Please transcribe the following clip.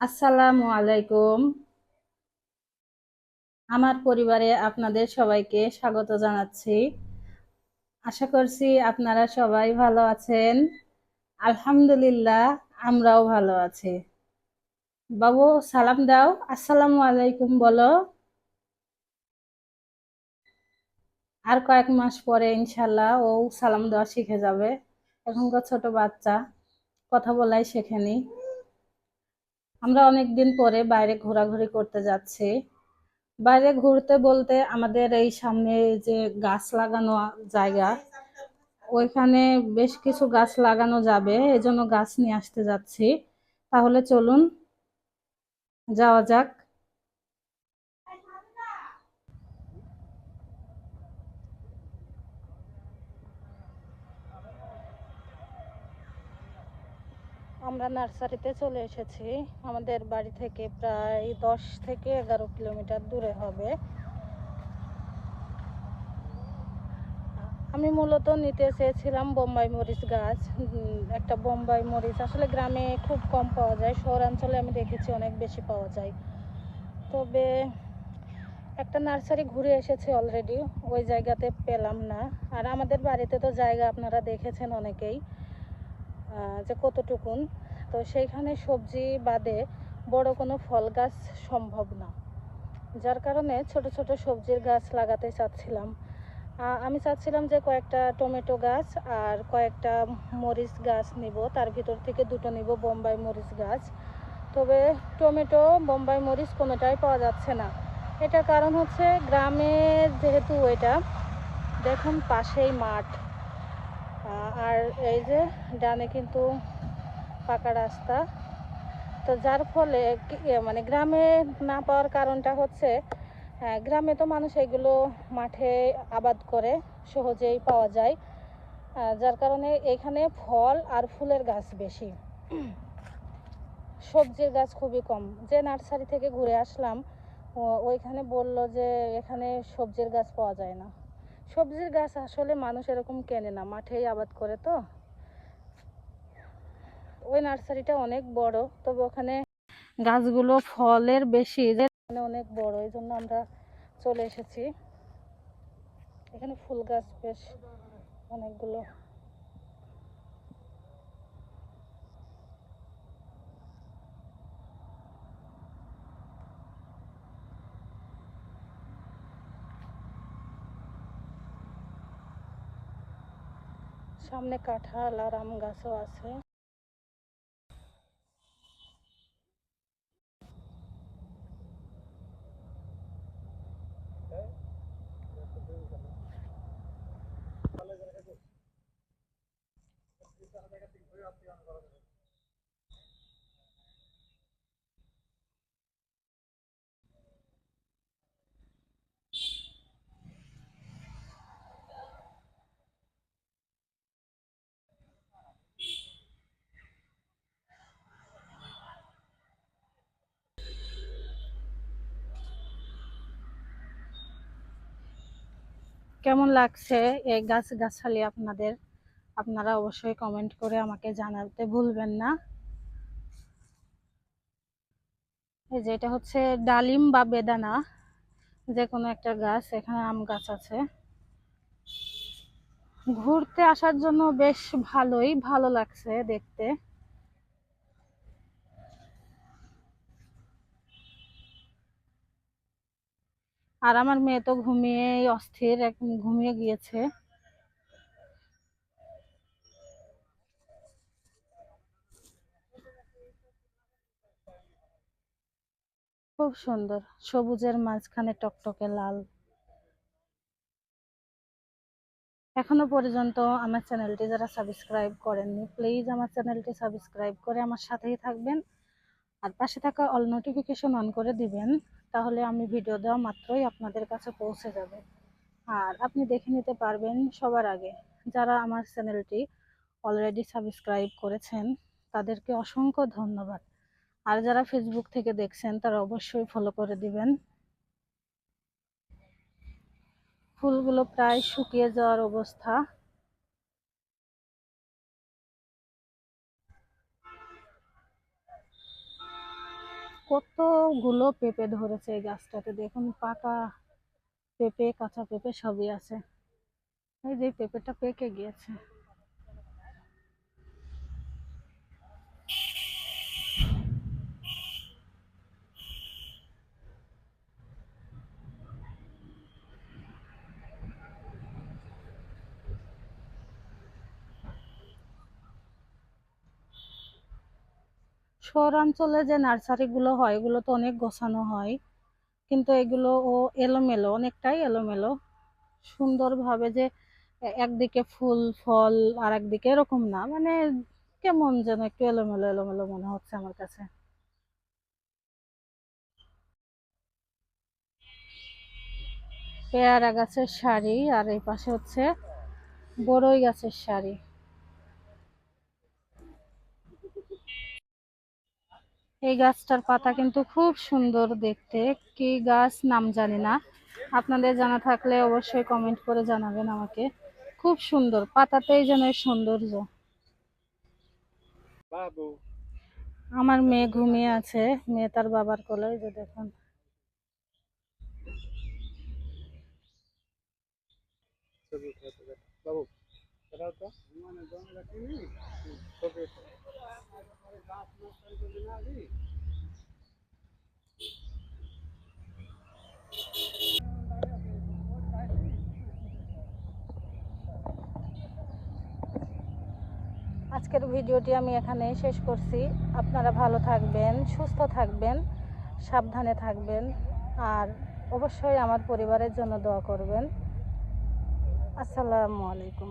আসসালামু আলাইকুম। আমার পরিবারে আপনাদের সবাইকে স্বাগত জানাচ্ছি। আশা করছি আপনারা সবাই ভালো আছেন। আলহামদুলিল্লাহ, আমরাও ভালো আছি। বাবু, সালাম দাও। আসসালামু আলাইকুম, বলো। আর কয়েক মাস পরে ইনশাল্লাহ ও সালাম দেওয়া শিখে যাবে। এখনকার ছোট বাচ্চা, কথা বলাই শেখেনি আমরা অনেক দিন পরে বাইরে ঘোরাঘুরি করতে যাচ্ছি। বাইরে ঘুরতে বলতে আমাদের এই সামনে যে গাছ লাগানো জায়গা, ওইখানে বেশ কিছু গাছ লাগানো যাবে, এজন্য গাছ নিয়ে আসতে যাচ্ছি। তাহলে চলুন, যাওয়া যাক। আমরা নার্সারিতে চলে এসেছি। আমাদের বাড়ি থেকে প্রায় দশ থেকে এগারো কিলোমিটার দূরে হবে। আমি মূলত নিতে চেয়েছিলাম বোম্বাই মরিচ গাছ। একটা বোম্বাই মরিচ। আসলে গ্রামে খুব কম পাওয়া যায়, শহরাঞ্চলে আমি দেখেছি অনেক বেশি পাওয়া যায়। তবে একটা নার্সারি ঘুরে এসেছি অলরেডি ওই জায়গাতে পেলাম না। আর আমাদের বাড়িতে তো জায়গা আপনারা দেখেছেন অনেকেই। যে কতটুকুন, তো সেইখানে সবজি বাদে বড় কোনো ফল গাছ সম্ভব না। যার কারণে ছোট ছোট সবজির গাছ লাগাতে চাচ্ছিলাম। আমি চাচ্ছিলাম যে কয়েকটা টমেটো গাছ আর কয়েকটা মরিচ গাছ নিব। তার ভিতর থেকে দুটো নিব বোম্বাই মরিচ গাছ। তবে টমেটো, বোম্বাই মরিচ কোনোটাই পাওয়া যাচ্ছে না। এটার কারণ হচ্ছে গ্রামে যেহেতু এটা, দেখুন পাশেই মাঠ। আর এই যে ডানে কিন্তু পাকা রাস্তা। তো যার ফলে মানে গ্রামে না পাওয়ার কারণটা হচ্ছে গ্রামে তো মানুষ এগুলো মাঠে আবাদ করে, সহজেই পাওয়া যায়। যার কারণে এখানে ফল আর ফুলের গাছ বেশি। সবজির গাছ খুবই কম। যে নার্সারি থেকে ঘুরে আসলাম ওইখানে বলল যে এখানে সবজির গাছ পাওয়া যায় না। সবজির গাছ আসলে মানুষ এরকম কেনে না, মাঠেই আবাদ করে তো। ওই নার্সারিটা অনেক বড়, তবে ওখানে গাছগুলো ফলের বেশি মানে অনেক বড়, এই জন্য আমরা চলে এসেছি। এখানে ফুল গাছ বেশ অনেকগুলো। সামনে কাঁঠাল আর আম গাছও আছে। কেমন লাগছে এই গাছ গাছালি আপনাদের? আপনারা অবশ্যই কমেন্ট করে আমাকে জানাতে ভুলবেন না। এই যে এটা হচ্ছে ডালিম বা বেদানা যে কোনো একটা গাছ, এখানে আম গাছ আছে। ঘুরতে আসার জন্য বেশ ভালোই, ভালো লাগছে দেখতে। আর আমার মেয়ে তো ঘুমিয়ে অস্থির ঘুমিয়ে গিয়েছে। খুব সুন্দর, সবুজের মাঝখানে টকটকে লাল। এখনও পর্যন্ত আমার চ্যানেলটি যারা সাবস্ক্রাইব করেননি প্লিজ আমার চ্যানেলটি সাবস্ক্রাইব করে আমার সাথেই থাকবেন। আর পাশে থাকা অল নোটিফিকেশন অন করে দিবেন। তাহলে আমি ভিডিও দেওয়া মাত্রই আপনাদের কাছে পৌঁছে যাবে। আর আপনি দেখে নিতে পারবেন সবার আগে, যারা আমার চ্যানেলটি অলরেডি সাবস্ক্রাইব করেছেন, তাদেরকে অসংখ্য ধন্যবাদ। আর যারা ফেসবুক থেকে দেখছেন, তারা অবশ্যই ফলো করে দিবেন। ফুলগুলো প্রায় শুকিয়ে যাওয়ার অবস্থা। কতগুলো পেঁপে ধরেছে এই গাছটাতে? দেখুন, পাকা পেঁপে, কাঁচা পেঁপে সবই আছে। এই যে পেঁপেটা পেকে গিয়েছে। শহরাঞ্চলে যে নার্সারিগুলো হয়, এগুলো তো অনেক গোছানো হয়। কিন্তু এগুলো ও এলোমেলো, অনেকটাই এলোমেলো। সুন্দরভাবে যে একদিকে ফুল, ফল, আর একদিকে এরকম না। মানে কেমন যেন একটু এলোমেলো এলোমেলো মনে হচ্ছে আমার কাছে। পেয়ারা গাছের শাড়ি, আর এই পাশে হচ্ছে বড়ই গাছের সারি এই গাছটার পাতা কিন্তু খুব সুন্দর দেখতে। কি গাছ নাম জানি না। আপনাদের জানা থাকলে অবশ্যই কমেন্ট করে জানাবেন আমাকে। খুব সুন্দর পাতাতেই যেন সৌন্দর্য। বাবু। আমার মেয়ে ঘুমিয়ে আছে মেয়ে তার বাবার কোলে যে দেখুন। বাবু আজকের ভিডিওটি আমি এখানে শেষ করছি। আপনারা ভালো থাকবেন, সুস্থ থাকবেন, সাবধানে থাকবেন, আর অবশ্যই আমার পরিবারের জন্য দোয়া করবেন। আসসালামু আলাইকুম।